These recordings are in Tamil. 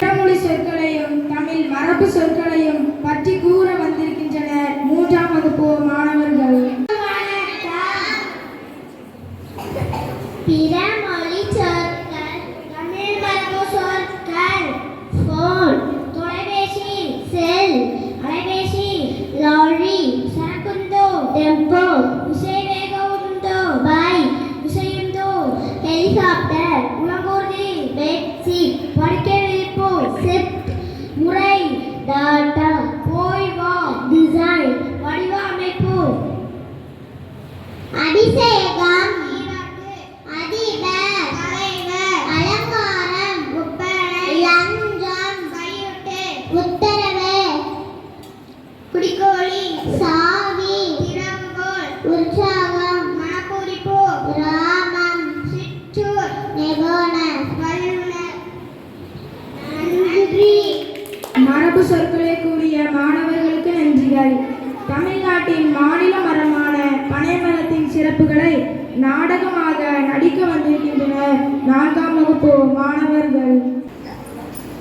வடமொழி சொற்களையும் தமிழ் மரபு சொற்களையும் பற்றி கூற வந்திருக்கின்றனர். மூன்றாம் வகுப்பு மாணவர்கள்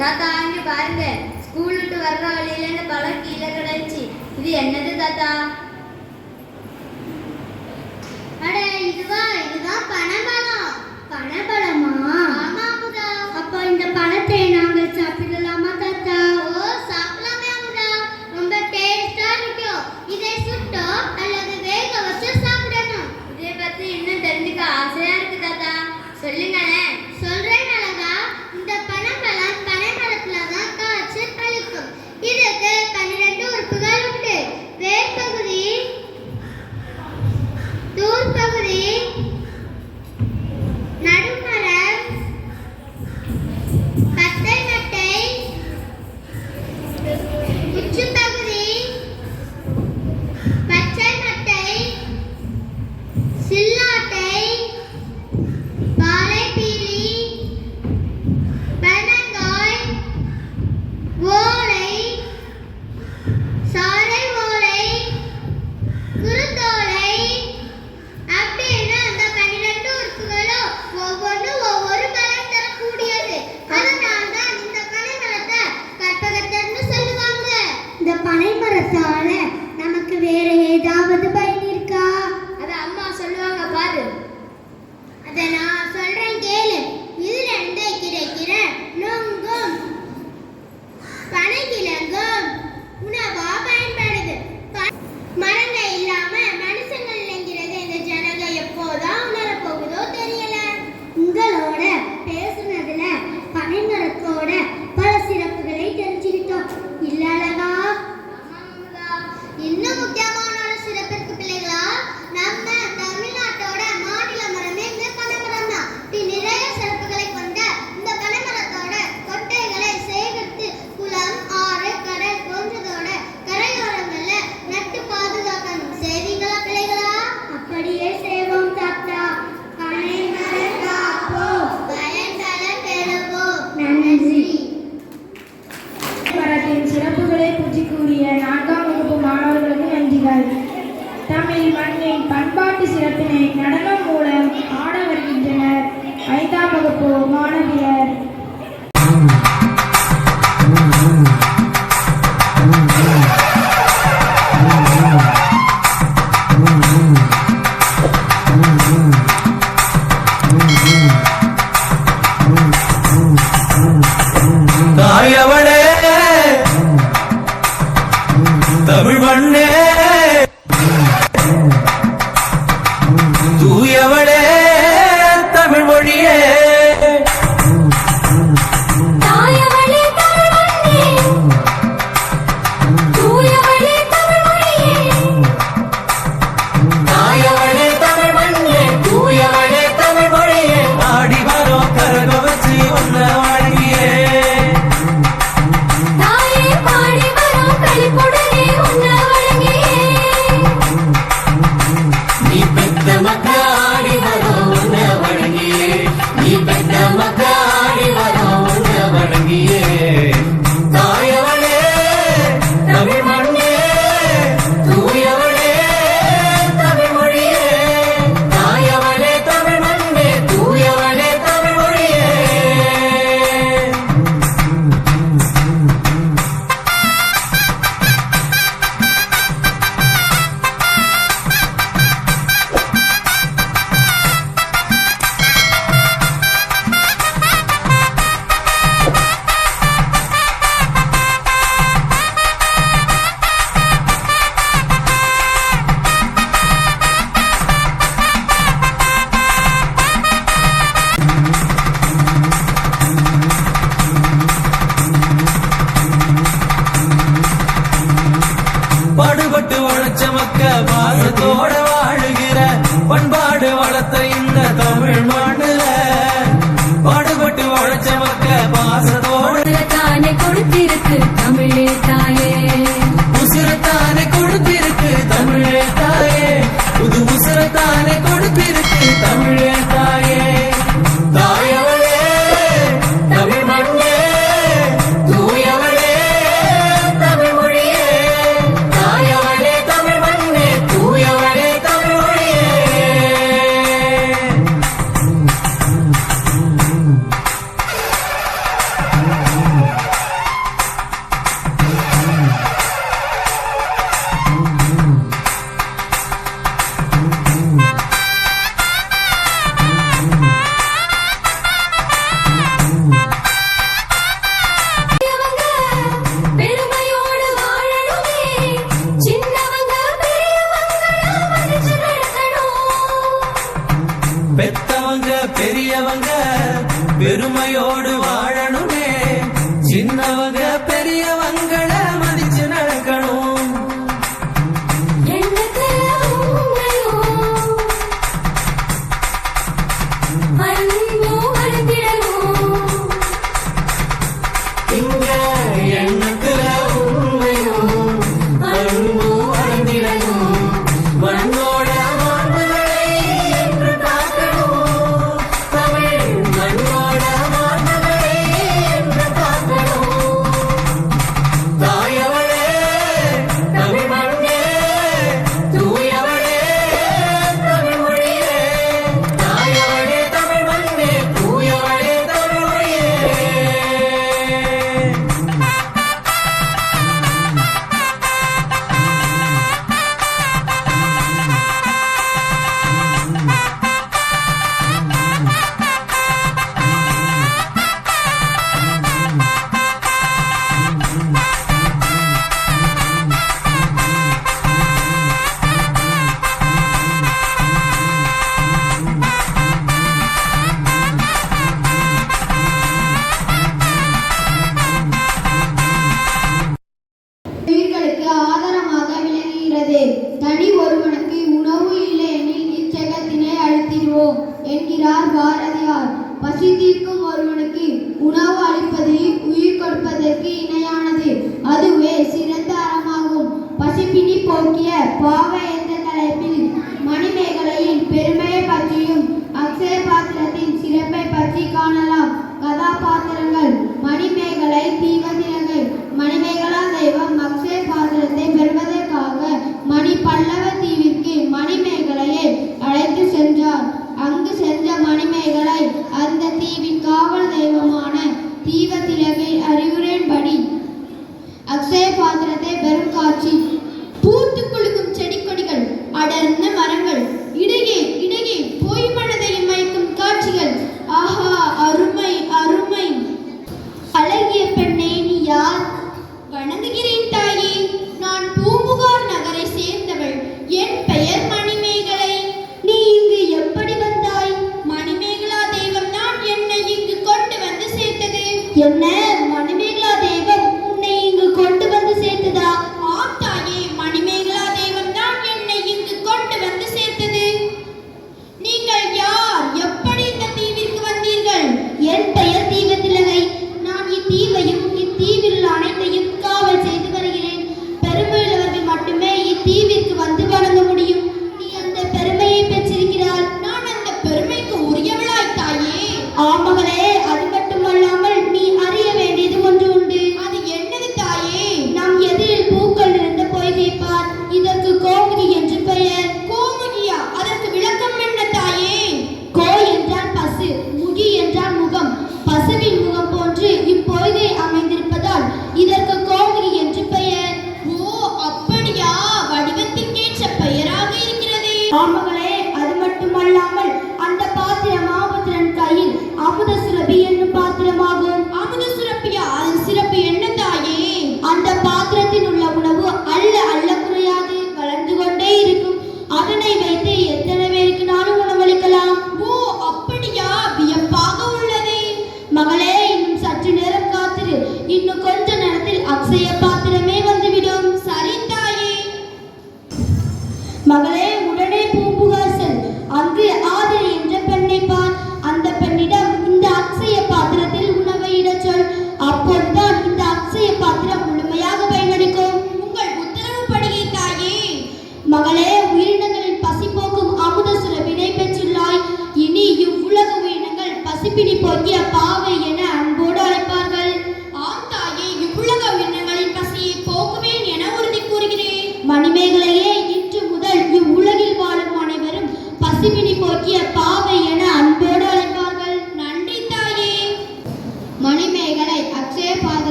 தாத்தா அங்க பாருங்க. ஸ்கூல் விட்டு வர்ற வழியில இந்த பழம் கீழே கிடந்துச்சு. இது என்னது தாத்தா?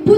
இது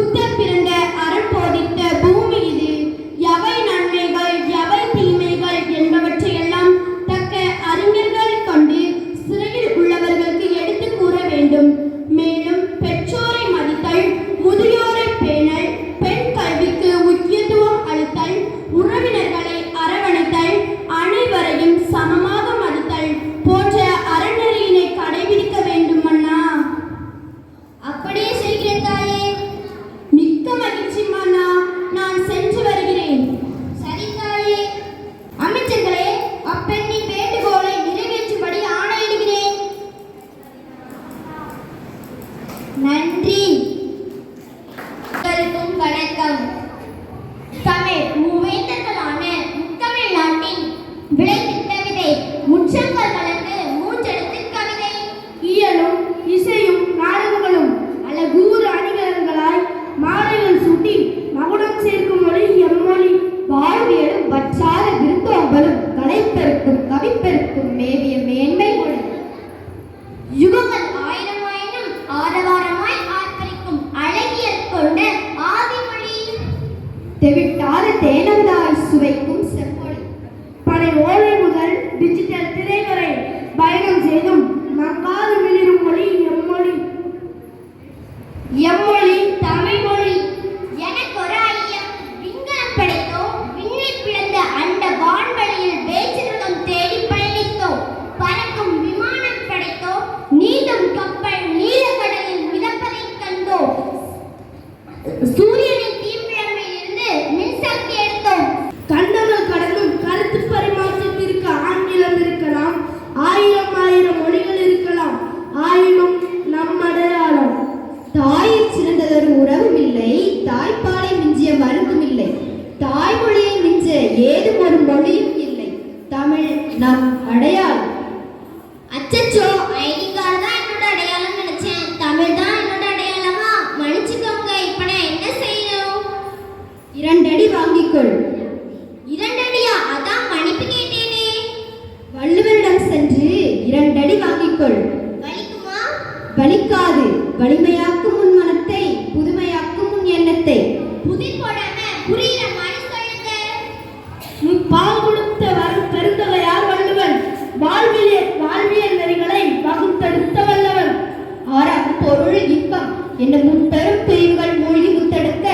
என்னும் முப்பெரும் பிரிவுகள் மொழி முத்தெடுக்க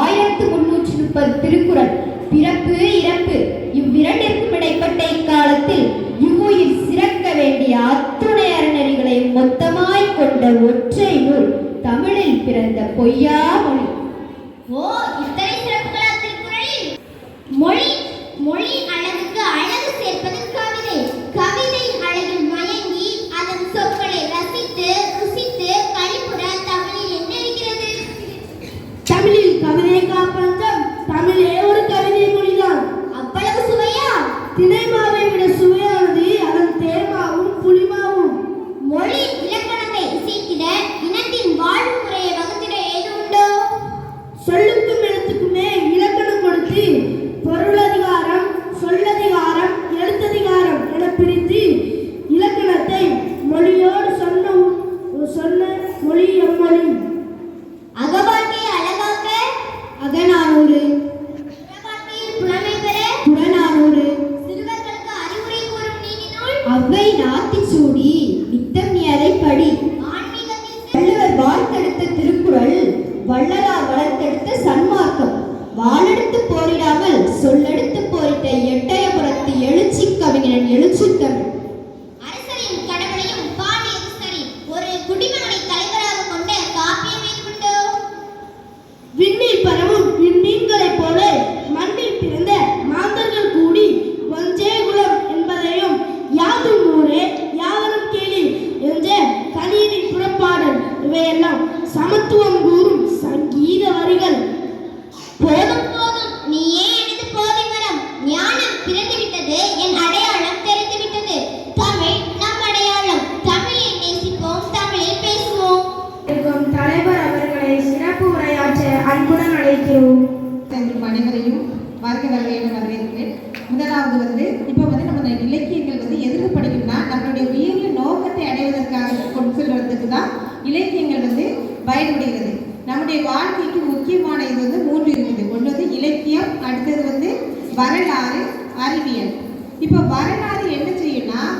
ஆயிரத்து முன்னூற்றி முப்பது திருக்குறள். பிறப்பு இறப்பு இவ்விரண்டிற்கும் இடைப்பட்ட இக்காலத்தில் இவ்வுயிர் சிறக்க வேண்டிய அத்துணை அறநெறிகளை மொத்தமாய் கொண்ட ஒற்றை நூல் தமிழில் பிறந்த பொய்யா மொழி. ஓ இத்தனை சிறப்புகளா திருக்குறளில்? மொழி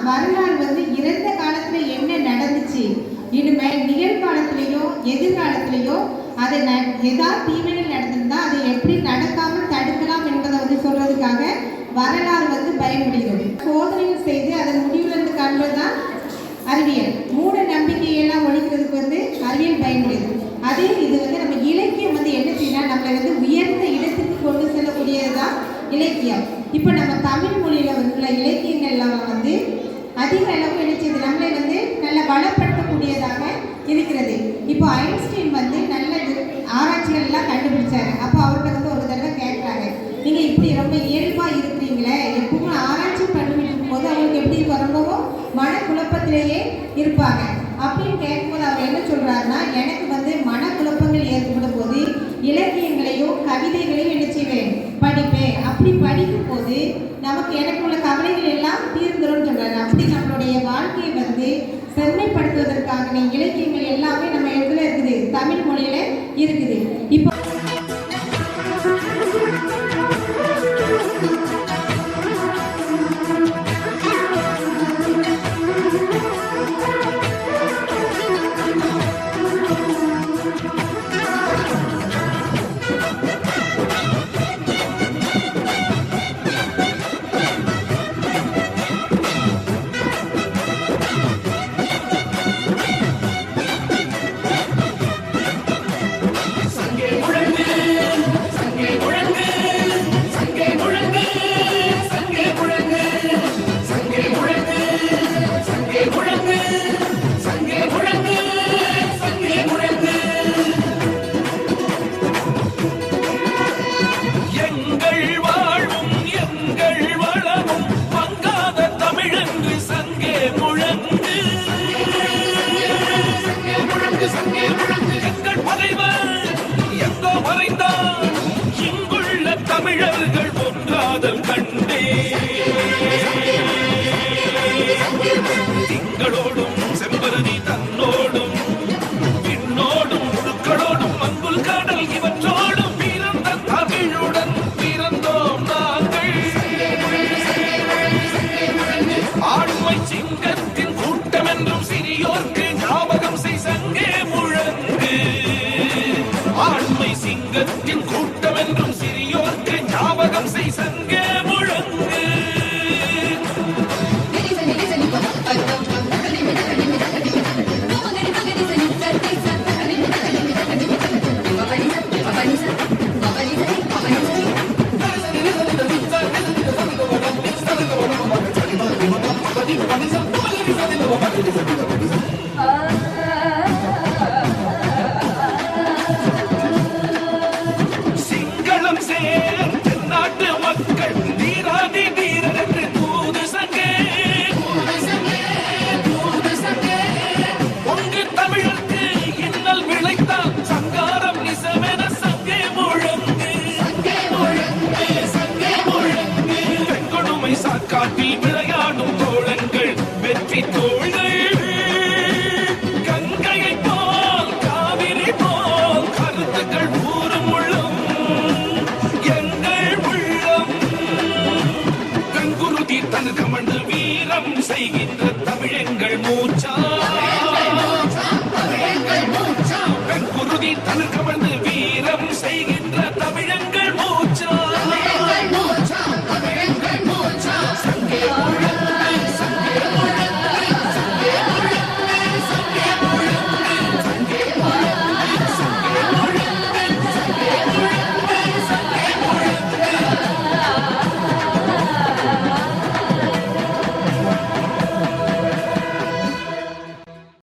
வரலாறு வந்து இறந்த காலத்துல என்ன நடந்துச்சு? இனிமே நிகழ்காலத்திலேயோ எதிர்காலத்திலேயோ அதை ந ஏதாவது தீமைகள் நடந்திருந்தா அதை எப்படி நடக்காமல் தடுக்கலாம் என்பதை வந்து சொல்றதுக்காக வரலாறு வந்து பயன்படுகிறது. சோதனைகள் செய்து அதன் முடிவுல இருந்து தான் அறிவியல். மூட நம்பிக்கையெல்லாம் ஒழிக்கிறதுக்கு வந்து அறிவியல் பயன்படுது அதே இது வந்து நம்ம இலக்கியம் வந்து என்ன செய்யணும் நம்மளை வந்து உயர்ந்த இடத்துக்கு கொண்டு செல்லக்கூடியது தான் இலக்கியம். இப்போ நம்ம தமிழ் மொழியில் உள்ள இலக்கியங்கள்லாம் வந்து அதிக அளவு என்ன நம்மளை வந்து நல்ல பலப்படுத்தக்கூடியதாக இருக்கிறது. இப்போ ஐன்ஸ்டீன் வந்து நல்ல ஆராய்ச்சிகள் எல்லாம் கண்டுபிடிச்சாரு. அப்போ அவர்கிட்ட வந்து ஒரு தடவை கேட்குறாங்க. நீங்க இப்படி ரொம்ப இயல்பா இருக்கிறீங்களே எப்பவும் ஆராய்ச்சி பண்ணிட்டு போது அவங்களுக்கு எப்படி இருக்கும்? ரொம்பவும் மனக்குழப்பத்திலேயே இருப்பாங்க. அப்படின்னு கேட்கும்போது அவர் என்ன சொல்றாருன்னா எனக்கு வந்து மனக்குழப்பங்கள் ஏற்படும் போது இலக்கியங்களையும் கவிதைகளையும் என்ன செய்வேன்? படிப்பேன். அப்படி படிக்கும் போது கவலைகள் எல்லாம் சொல்றாரு அப்படி நம்மளுடைய வாழ்க்கையை வந்து செம்மைப்படுத்துவதற்காக இலக்கியங்கள் எல்லாமே நம்ம இடத்துல இருக்குது. தமிழ் மொழியில இருக்குது. இப்போ